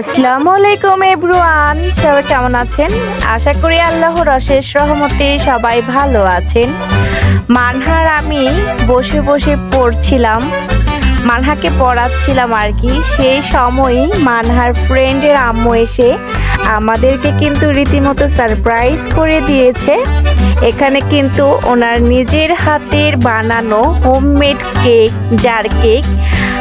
আসসালামু আলাইকুম এভরিওয়ান। সবাই কেমন আছেন? আশা করি আল্লাহর অশেষ রহমতে সবাই ভালো আছেন। মানহার আমি বসে বসে পড়ছিলাম, মানহাকে পড়াচ্ছিলাম আর কি। সেই সময়ই মানহার ফ্রেন্ডের আম্মু এসে আমাদেরকে কিন্তু রীতিমতো সারপ্রাইজ করে দিয়েছে। এখানে কিন্তু ওনার নিজের হাতের বানানো হোমমেড কেক, জার কেক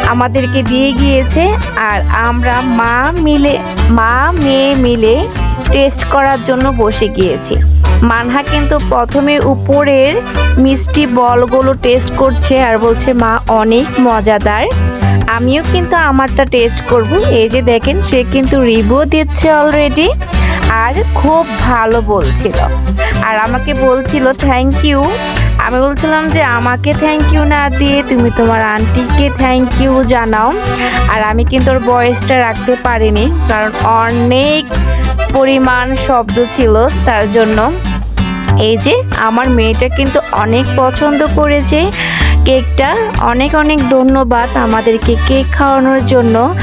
আমাদেরকে দিয়ে গিয়েছে আর আমরা মা মিলে, মা, মেয়ে মিলে টেস্ট করার জন্য বসে গিয়েছি। মানহা কিন্তু প্রথমে উপরের মিষ্টি বলগুলো টেস্ট করছে আর বলছে, মা, অনেক মজাদার। আমিও কিন্তু আমারটা টেস্ট করব। এই যে দেখেন, সে কিন্তু রিভিউ দিচ্ছে অলরেডি আর খুব ভালো বলছিল। আর আমাকে বলছিল থ্যাংক ইউ আমি বলছিলাম যে আমাকে থ্যাংক ইউ না দিয়ে তুমি তোমার আন্টিকে থ্যাংক ইউ জানাও। আর আমি কিন্তু ওর বয়েসটা রাখতে পারিনি, কারণ অনেক পরিমাণ শব্দ ছিল তার জন্য। এই যে আমার মেয়েটা কিন্তু অনেক পছন্দ করেছে কেকটা। অনেক অনেক ধন্যবাদ আমাদেরকে কেক খাওয়ানোর জন্য।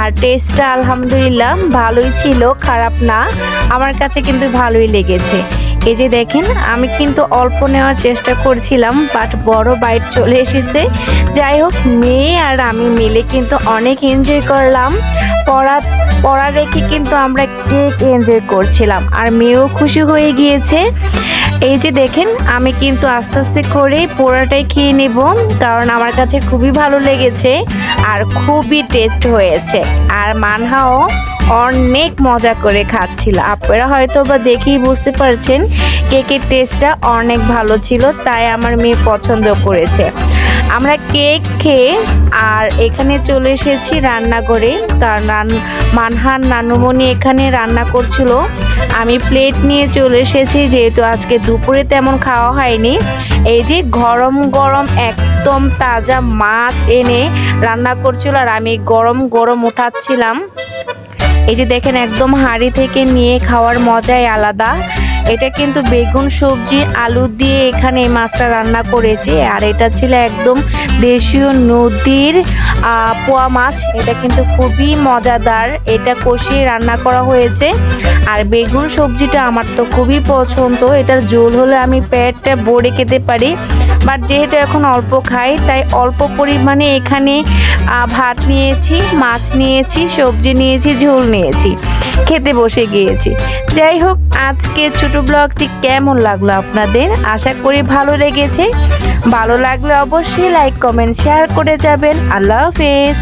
আর টেস্টটা আলহামদুলিল্লাহ ভালোই ছিল, খারাপ না। আমার কাছে কিন্তু ভালোই লেগেছে। এই যে দেখেন, আমি কিন্তু অল্প নেওয়ার চেষ্টা করছিলাম বাট বড় বাইট চলে এসেছে। যাই হোক, মেয়ে আর আমি মিলে কিন্তু অনেক এনজয় করলাম। পড়া পড়া রেখে কিন্তু আমরা কেক এনজয় করছিলাম, আর মেয়েও খুশি হয়ে গিয়েছে। এই যে দেখেন, আমি কিন্তু আস্তে আস্তে করে পোড়াটাই খেয়ে নেব, কারণ আমার কাছে খুবই ভালো লেগেছে, আর খুবই টেস্ট হয়েছে। আর মানহাও অনেক মজা করে খাচ্ছিল। আপনারা হয়তো বা দেখেই বুঝতে পারছেন, কেকের টেস্টটা অনেক ভালো ছিল, তাই আমার মেয়ে পছন্দ করেছে। আমরা কেক খেয়ে আর এখানে চলে এসেছি রান্নাঘরে। তার রান- মানহার নানুমণি এখানে রান্না করছিল। আমি প্লেট নিয়ে চলে এসেছি, যেহেতু আজকে দুপুরে তেমন খাওয়া হয়নি। এই যে গরম গরম একদম তাজা মাছ এনে রান্না করছিল, আর আমি গরম গরম উঠাচ্ছিলাম। এই যে দেখেন একদম হাঁড়ি থেকে নিয়ে খাওয়ার মজাই আলাদা। এটা কিন্তু বেগুন সবজি, আলু দিয়ে এখানে এই মাছটা রান্না করেছি। আর এটা ছিল একদম দেশীয় নদীর পোয়া মাছ। এটা কিন্তু খুবই মজাদার। এটা কষিয়ে রান্না করা হয়েছে। আর বেগুন সবজিটা আমার তো খুবই পছন্দ। এটার ঝোল হলে আমি পেটটা ভরে খেতে পারি। বাট যেহেতু এখন অল্প খাই, তাই অল্প পরিমাণে এখানে ভাত নিয়েছি, মাছ নিয়েছি, সবজি নিয়েছি, ঝোল নিয়েছি। খেতে বসে গিয়েছি। যাই হোক, আজকে ছোট ব্লগটি কেমন লাগল আপনাদের? আশা করি ভালো লেগেছে। ভালো লাগলে অবশ্যই লাইক কমেন্ট শেয়ার করে যাবেন। আল্লাহ হাফেজ।